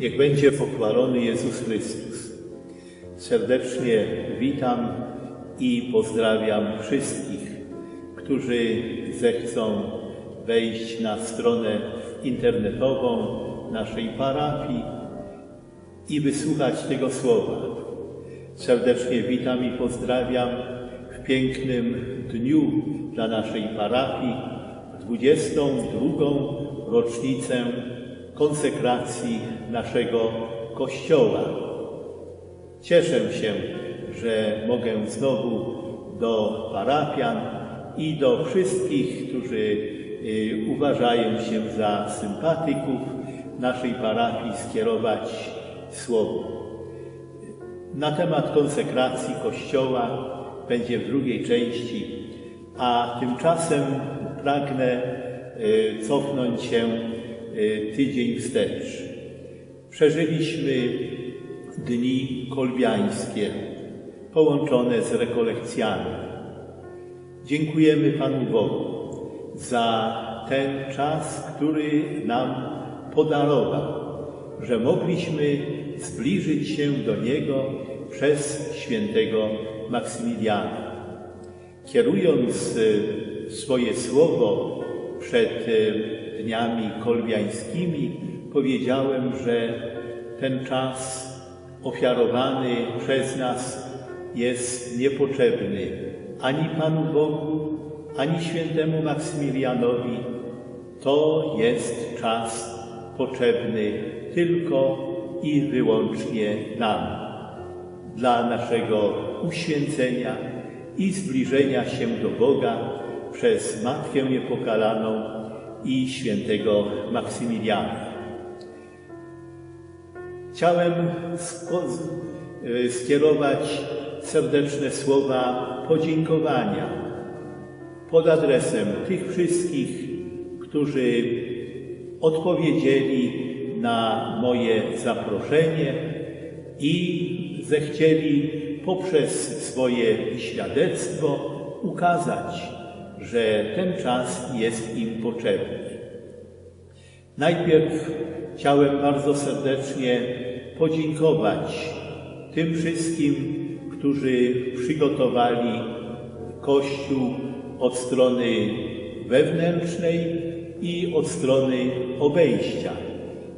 Niech będzie pochwalony Jezus Chrystus. Serdecznie witam i pozdrawiam wszystkich, którzy zechcą wejść na stronę internetową naszej parafii i wysłuchać tego słowa. Serdecznie witam i pozdrawiam w pięknym dniu dla naszej parafii, 22. rocznicę konsekracji naszego Kościoła. Cieszę się, że mogę znowu do parafian i do wszystkich, którzy y, uważają się za sympatyków naszej parafii skierować słowo. Na temat konsekracji Kościoła będzie w drugiej części, a tymczasem pragnę y, cofnąć się y, tydzień wstecz. Przeżyliśmy dni kolbiańskie połączone z rekolekcjami. Dziękujemy Panu Bogu za ten czas, który nam podarował, że mogliśmy zbliżyć się do Niego przez świętego Maksymiliana. Kierując y, swoje słowo przed y, dniami kolbiańskimi, powiedziałem, że ten czas ofiarowany przez nas jest niepotrzebny ani Panu Bogu, ani świętemu Maksymilianowi. To jest czas potrzebny tylko i wyłącznie nam, dla naszego uświęcenia i zbliżenia się do Boga przez Matkę Niepokalaną i świętego Maksymiliana. Chciałem y, skierować serdeczne słowa podziękowania pod adresem tych wszystkich, którzy odpowiedzieli na moje zaproszenie i zechcieli poprzez swoje świadectwo ukazać, że ten czas jest im potrzebny. Najpierw chciałem bardzo serdecznie podziękować tym wszystkim, którzy przygotowali Kościół od strony wewnętrznej i od strony obejścia.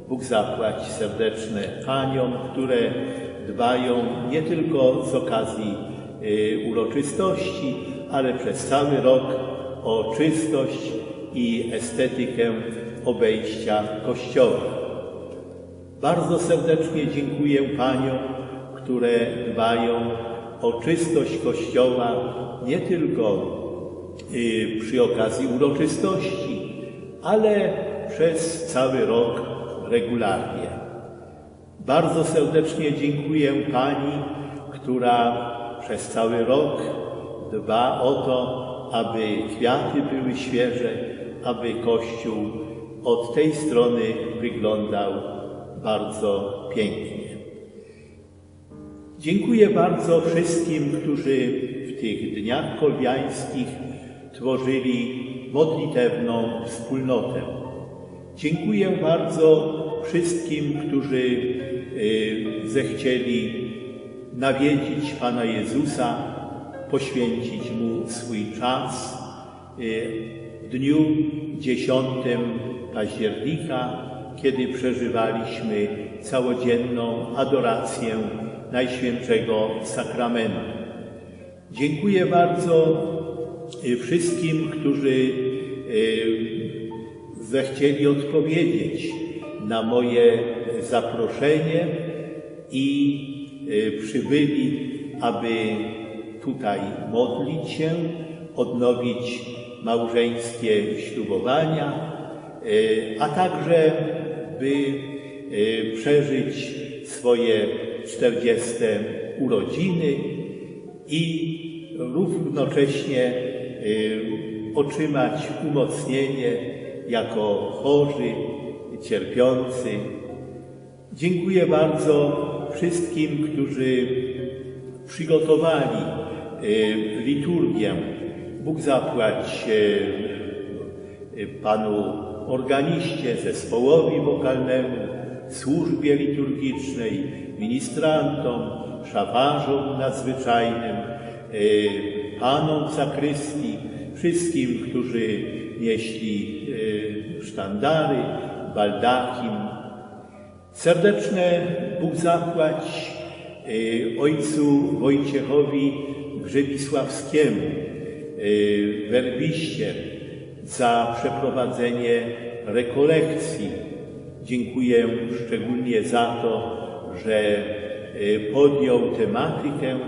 Bóg zapłać serdeczne paniom, które dbają nie tylko z okazji y, uroczystości, ale przez cały rok o czystość i estetykę obejścia Kościoła. Bardzo serdecznie dziękuję paniom, które dbają o czystość Kościoła nie tylko y, przy okazji uroczystości, ale przez cały rok regularnie. Bardzo serdecznie dziękuję Pani, która przez cały rok dba o to, aby kwiaty były świeże, aby Kościół od tej strony wyglądał bardzo pięknie. Dziękuję bardzo wszystkim, którzy w tych dniach kolwiańskich tworzyli modlitewną wspólnotę. Dziękuję bardzo wszystkim, którzy y, zechcieli nawiedzić Pana Jezusa, poświęcić Mu swój czas y, w dniu 10 października, kiedy przeżywaliśmy całodzienną adorację Najświętszego Sakramentu. Dziękuję bardzo y, wszystkim, którzy y, zechcieli odpowiedzieć na moje zaproszenie i y, przybyli, aby tutaj modlić się, odnowić małżeńskie ślubowania, a także by y, przeżyć swoje 40 urodziny i równocześnie y, otrzymać umocnienie jako chorzy, cierpiący. Dziękuję bardzo wszystkim, którzy przygotowali y, liturgię. Bóg zapłać panu organiście, zespołowi wokalnemu, służbie liturgicznej, ministrantom, szafarzom nadzwyczajnym, e, panom zakrystii, wszystkim, którzy nieśli e, sztandary, baldakim. Serdeczne Bóg zapłać e, ojcu Wojciechowi Grzebisławskiemu, e, werbiście, za przeprowadzenie rekolekcji. Dziękuję szczególnie za to, że e, podjął tematykę,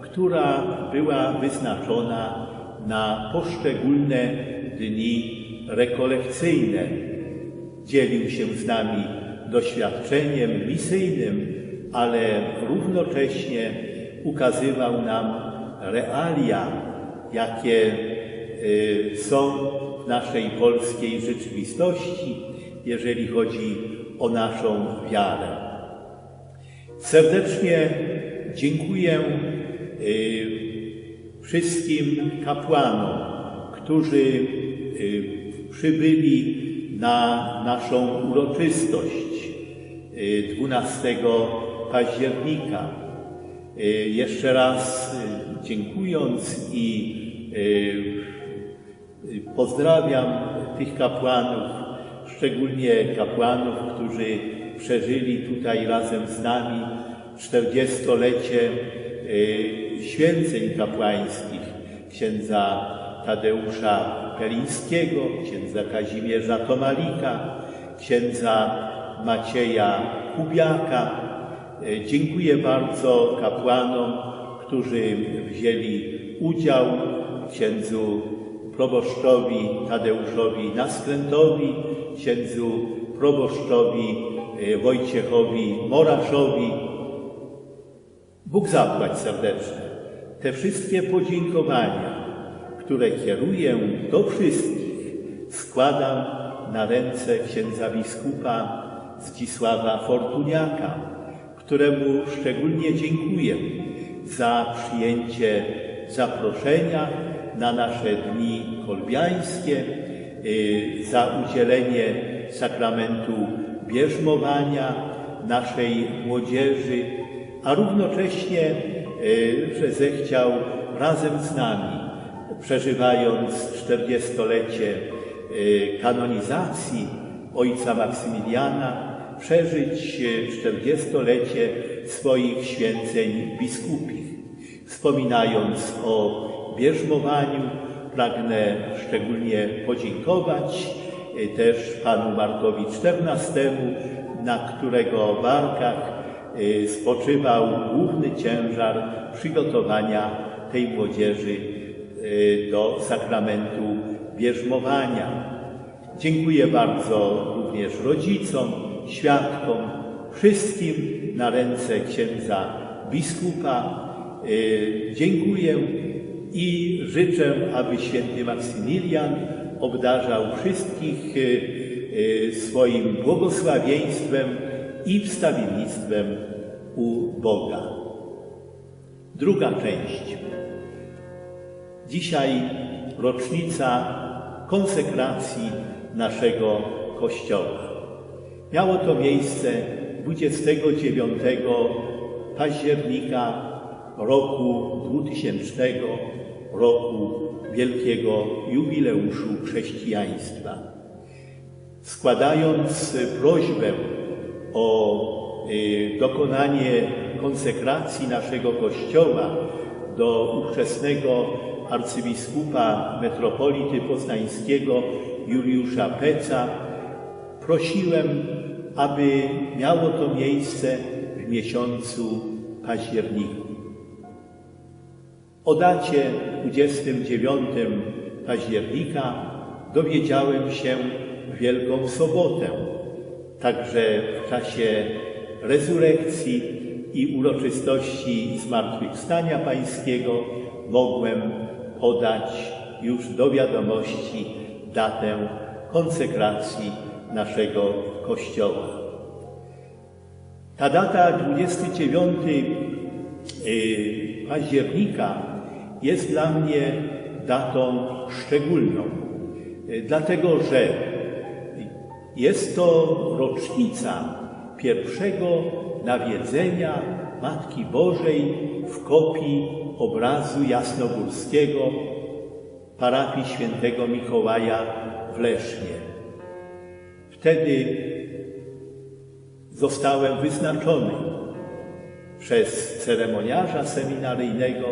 która była wyznaczona na poszczególne dni rekolekcyjne. Dzielił się z nami doświadczeniem misyjnym, ale równocześnie ukazywał nam realia, jakie y, są naszej polskiej rzeczywistości, jeżeli chodzi o naszą wiarę. Serdecznie dziękuję y, wszystkim kapłanom, którzy y, przybyli na naszą uroczystość y, 12 października. Y, Jeszcze raz dziękując i pozdrawiam tych kapłanów, szczególnie kapłanów, którzy przeżyli tutaj razem z nami 40-lecie y, święceń kapłańskich księdza Tadeusza Pelińskiego, księdza Kazimierza Tomalika, księdza Macieja Kubiaka. E, Dziękuję bardzo kapłanom, którzy wzięli udział, księdzu proboszczowi Tadeuszowi Naskrętowi, księdzu proboszczowi e, Wojciechowi Moraszowi. Bóg zapłać serdecznie. Te wszystkie podziękowania, które kieruję do wszystkich, składam na ręce księdza biskupa Zdzisława Fortuniaka, któremu szczególnie dziękuję za przyjęcie zaproszenia na nasze dni kolbiańskie, y, za udzielenie sakramentu bierzmowania naszej młodzieży, a równocześnie, y, że zechciał razem z nami, przeżywając 40-lecie y, kanonizacji ojca Maksymiliana, przeżyć 40-lecie swoich święceń biskupich. Wspominając o bierzmowaniu, pragnę szczególnie podziękować y, też panu Markowi XIV, na którego barkach y, spoczywał główny ciężar przygotowania tej młodzieży y, do sakramentu bierzmowania. Dziękuję bardzo również rodzicom, świadkom, wszystkim na ręce księdza biskupa. Dziękuję i życzę, aby święty Maksymilian obdarzał wszystkich y, y, swoim błogosławieństwem i wstawiennictwem u Boga. Druga część. Dzisiaj rocznica konsekracji naszego Kościoła. Miało to miejsce 29 października roku 2000, roku wielkiego jubileuszu chrześcijaństwa. Składając prośbę o y, dokonanie konsekracji naszego Kościoła do ówczesnego arcybiskupa metropolity poznańskiego Juliusza Peca, prosiłem, aby miało to miejsce w miesiącu październiku. O dacie 29 października dowiedziałem się w Wielką Sobotę, także w czasie rezurekcji i uroczystości Zmartwychwstania Pańskiego mogłem podać już do wiadomości datę konsekracji naszego Kościoła. Ta data 29 y, października jest dla mnie datą szczególną, y, dlatego że jest to rocznica pierwszego nawiedzenia Matki Bożej w kopii obrazu jasnogórskiego parafii świętego Mikołaja w Lesznie. Wtedy zostałem wyznaczony przez ceremoniarza seminaryjnego,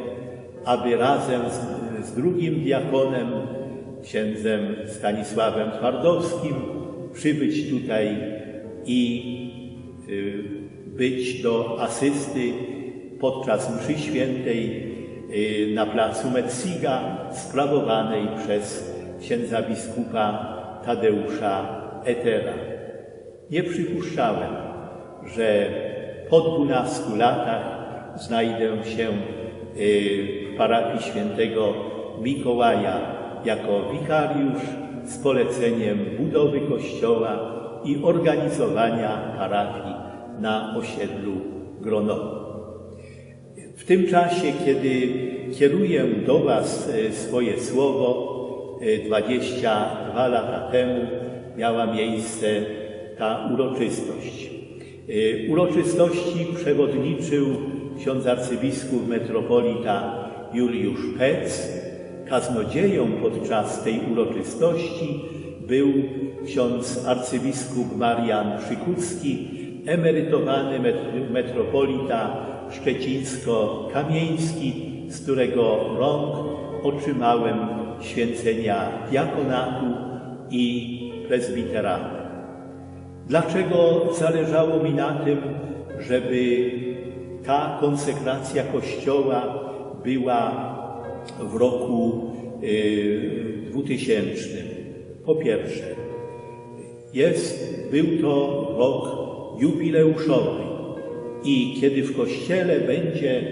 aby razem z, z drugim diakonem, księdzem Stanisławem Twardowskim, przybyć tutaj i y, być do asysty podczas mszy świętej y, na placu Metsiga sprawowanej przez księdza biskupa Tadeusza Etera. Nie przypuszczałem, że po 12 latach znajdę się y, w parafii świętego Mikołaja jako wikariusz z poleceniem budowy kościoła i organizowania parafii na osiedlu Gronowo. W tym czasie, kiedy kieruję do Was e, swoje słowo, e, 22 lata temu miała miejsce ta uroczystość. E, Uroczystości przewodniczył ksiądz arcybiskup metropolita Juliusz Pec. Kaznodzieją podczas tej uroczystości był ksiądz arcybiskup Marian Przykucki, emerytowany met- metropolita szczecińsko-kamieński, z którego rąk otrzymałem święcenia diakonatu i prezbiteratu. Dlaczego zależało mi na tym, żeby ta konsekracja Kościoła była w roku y, 2000? Po pierwsze, jest, był to rok jubileuszowy i kiedy w Kościele będzie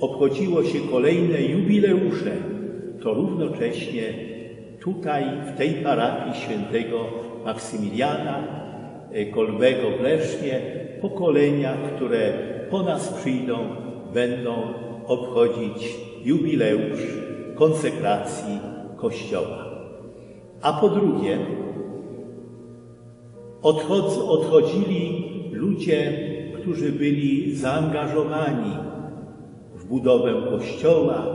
obchodziło się kolejne jubileusze, to równocześnie tutaj, w tej parafii świętego Maksymiliana Kolbego w pokolenia, które po nas przyjdą, będą obchodzić jubileusz konsekracji Kościoła. A po drugie, odchodz, odchodzili ludzie, którzy byli zaangażowani w budowę kościoła,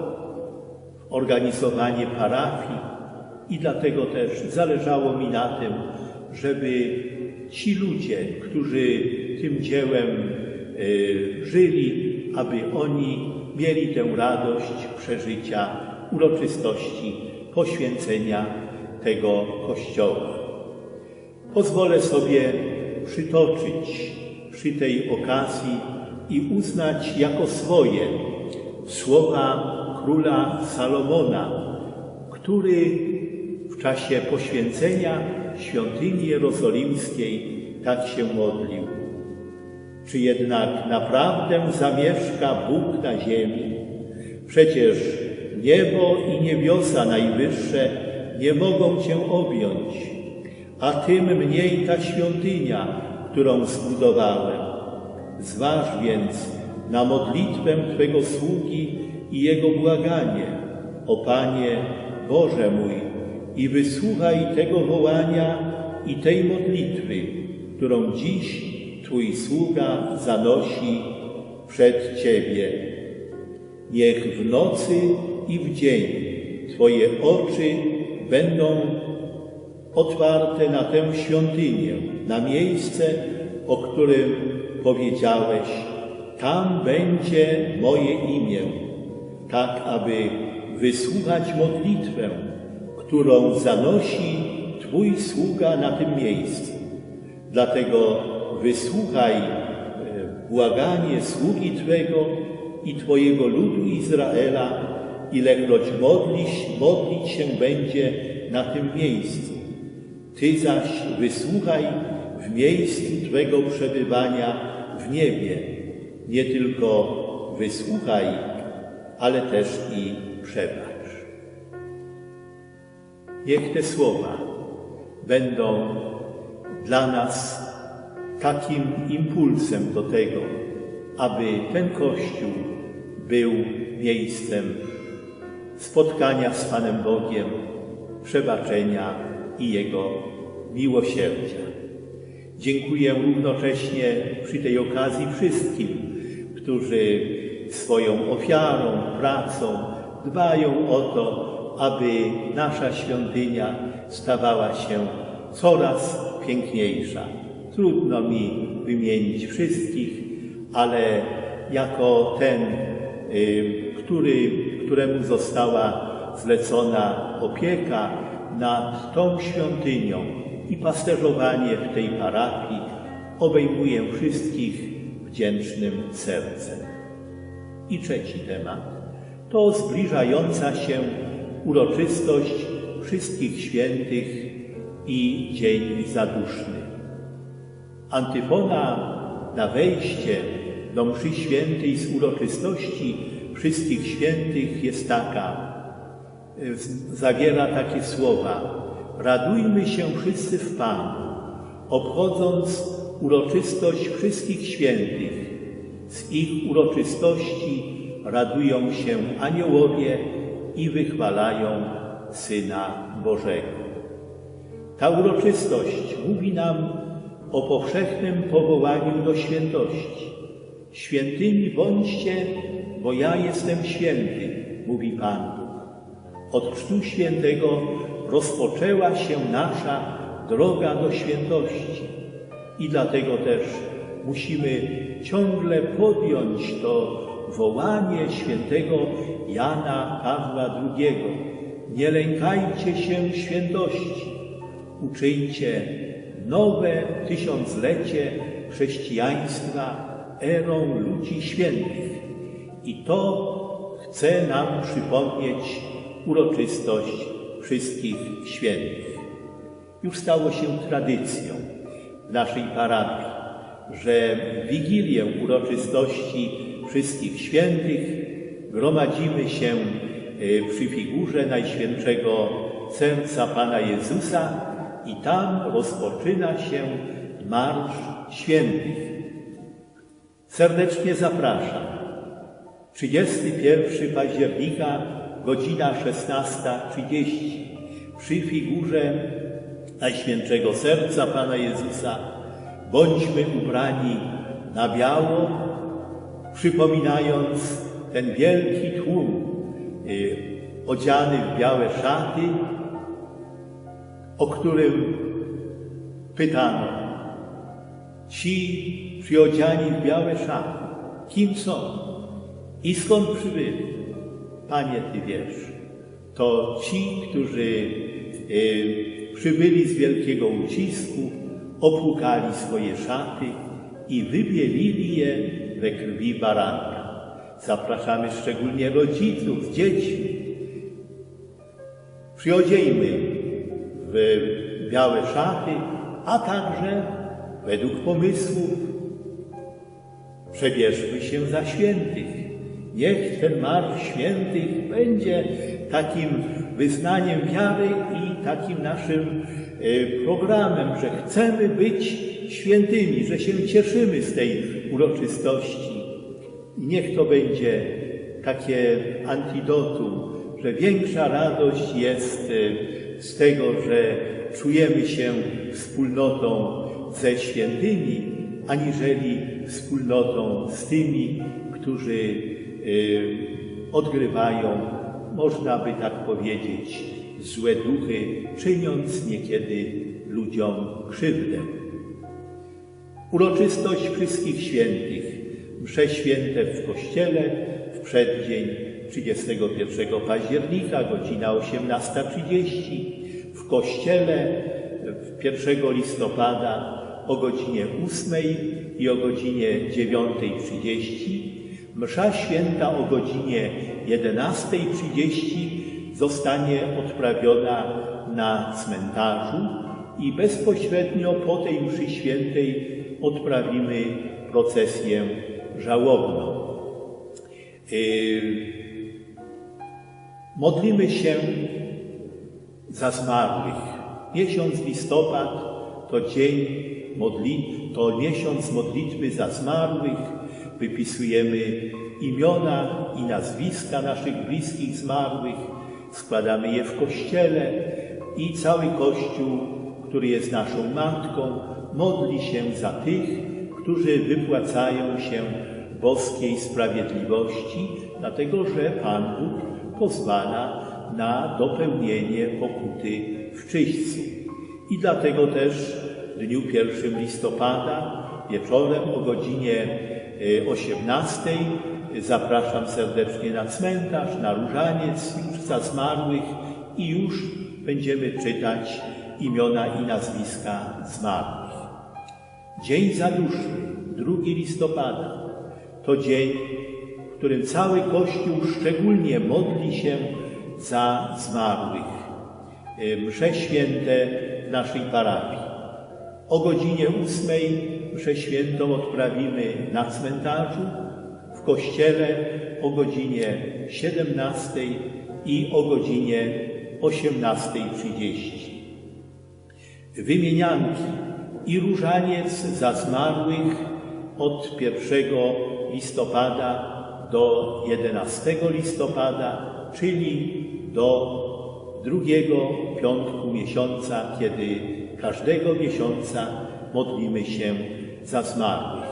w organizowanie parafii i dlatego też zależało mi na tym, żeby ci ludzie, którzy tym dziełem e, żyli, aby oni mieli tę radość przeżycia uroczystości poświęcenia tego kościoła. Pozwolę sobie przytoczyć przy tej okazji i uznać jako swoje słowa króla Salomona, który w czasie poświęcenia świątyni jerozolimskiej tak się modlił. Czy jednak naprawdę zamieszka Bóg na ziemi? Przecież niebo i niebiosa najwyższe nie mogą Cię objąć, a tym mniej ta świątynia, którą zbudowałem. Zważ więc na modlitwę Twego sługi i jego błaganie, o Panie Boże mój, i wysłuchaj tego wołania i tej modlitwy, którą dziś Twój sługa zanosi przed Ciebie. Niech w nocy i w dzień Twoje oczy będą otwarte na tę świątynię, na miejsce, o którym powiedziałeś, tam będzie moje imię, tak aby wysłuchać modlitwę, którą zanosi Twój sługa na tym miejscu. Dlatego wysłuchaj e, błaganie sługi Twego i Twojego ludu Izraela, ilekroć modlić, modlić się będzie na tym miejscu. Ty zaś wysłuchaj w miejscu Twego przebywania w niebie. Nie tylko wysłuchaj, ale też i przebacz. Niech te słowa będą dla nas takim impulsem do tego, aby ten Kościół był miejscem spotkania z Panem Bogiem, przebaczenia i Jego miłosierdzia. Dziękuję równocześnie przy tej okazji wszystkim, którzy swoją ofiarą, pracą dbają o to, aby nasza świątynia stawała się coraz piękniejsza. Trudno mi wymienić wszystkich, ale jako ten, y, który, któremu została zlecona opieka nad tą świątynią i pasterzowanie w tej parafii, obejmuję wszystkich wdzięcznym sercem. I trzeci temat to zbliżająca się uroczystość wszystkich świętych i Dzień Zaduszny. Antyfona na wejście do mszy świętej z uroczystości wszystkich świętych jest taka, zawiera takie słowa. Radujmy się wszyscy w Panu, obchodząc uroczystość wszystkich świętych. Z ich uroczystości radują się aniołowie i wychwalają Syna Bożego. Ta uroczystość mówi nam o powszechnym powołaniu do świętości. Świętymi bądźcie, bo ja jestem święty, mówi Pan Bóg. Od Chrztu Świętego rozpoczęła się nasza droga do świętości i dlatego też musimy ciągle podjąć to wołanie świętego Jana Pawła II. Nie lękajcie się świętości, uczyńcie nowe tysiąclecie chrześcijaństwa erą ludzi świętych. I to chce nam przypomnieć uroczystość wszystkich świętych. Już stało się tradycją w naszej parafii, że w Wigilię uroczystości wszystkich świętych gromadzimy się e, przy figurze Najświętszego Serca Pana Jezusa i tam rozpoczyna się Marsz Świętych. Serdecznie zapraszam. 31 października, godzina 16.30 przy figurze Najświętszego Serca Pana Jezusa bądźmy ubrani na biało, przypominając ten wielki tłum y, odziany w białe szaty, o którym pytano. Ci przyodziani w białe szaty, kim są i skąd przybyli? Panie, Ty wiesz. To ci, którzy y, przybyli z wielkiego ucisku, opłukali swoje szaty i wybielili je we krwi baranka. Zapraszamy szczególnie rodziców z dziećmi. Przyodziejmy w białe szaty, a także według pomysłów przebierzmy się za świętych. Niech ten marsz świętych będzie takim wyznaniem wiary i takim naszym e, programem, że chcemy być świętymi, że się cieszymy z tej uroczystości. I niech to będzie takie antidotum, że większa radość jest e, z tego, że czujemy się wspólnotą ze świętymi, aniżeli wspólnotą z tymi, którzy y, odgrywają, można by tak powiedzieć, złe duchy, czyniąc niekiedy ludziom krzywdę. Uroczystość wszystkich świętych, msze święte w Kościele w przeddzień 31 października, godzina 18.30, w Kościele 1 listopada o godzinie 8 i o godzinie 9.30, msza święta o godzinie 11.30 zostanie odprawiona na cmentarzu i bezpośrednio po tej mszy świętej odprawimy procesję żałobną. Yy, modlimy się za zmarłych. Miesiąc listopad to dzień modli, to miesiąc modlitwy za zmarłych. Wypisujemy imiona i nazwiska naszych bliskich zmarłych, składamy je w kościele i cały Kościół, który jest naszą matką, modli się za tych, którzy wypłacają się boskiej sprawiedliwości, dlatego że Pan Bóg pozwala na dopełnienie pokuty w czyśćcu. I dlatego też w dniu 1 listopada wieczorem o godzinie y, 18 zapraszam serdecznie na cmentarz, na różaniec już za zmarłych i już będziemy czytać imiona i nazwiska zmarłych. Dzień Zaduszny, 2 listopada, to dzień, w którym cały Kościół szczególnie modli się za zmarłych. Y, Msze święte naszej parafii. O godzinie 8 mszę świętą odprawimy na cmentarzu, w kościele o godzinie 17 i o godzinie 18.30. Wymienianki i różaniec za zmarłych od 1 listopada do 11 listopada, czyli do drugiego piątku miesiąca, kiedy każdego miesiąca modlimy się za zmarłych.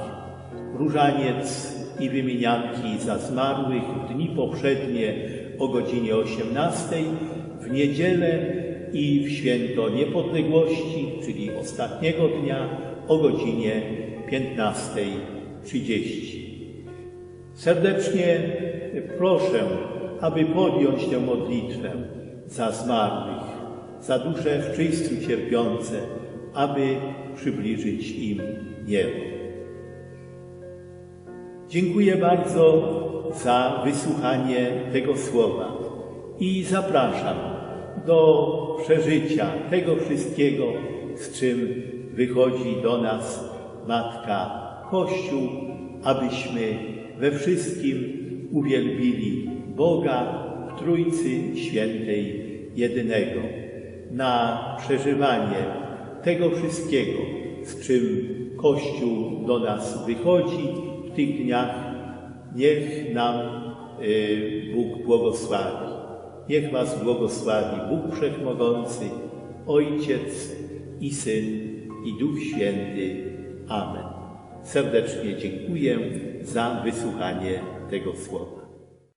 Różaniec i wymienianki za zmarłych dni poprzednie o godzinie 18, w niedzielę i w święto niepodległości, czyli ostatniego dnia o godzinie 15.30. Serdecznie proszę, aby podjąć tę modlitwę za zmarłych, za dusze w czyśćcu cierpiące, aby przybliżyć im niebo. Dziękuję bardzo za wysłuchanie tego słowa i zapraszam do przeżycia tego wszystkiego, z czym wychodzi do nas Matka Kościół, abyśmy we wszystkim uwielbili Boga w Trójcy Świętej Jedynego. Na przeżywanie tego wszystkiego, z czym Kościół do nas wychodzi w tych dniach, niech nam y, Bóg błogosławi. Niech Was błogosławi Bóg Wszechmogący, Ojciec i Syn i Duch Święty. Amen. Serdecznie dziękuję za wysłuchanie tego słowa.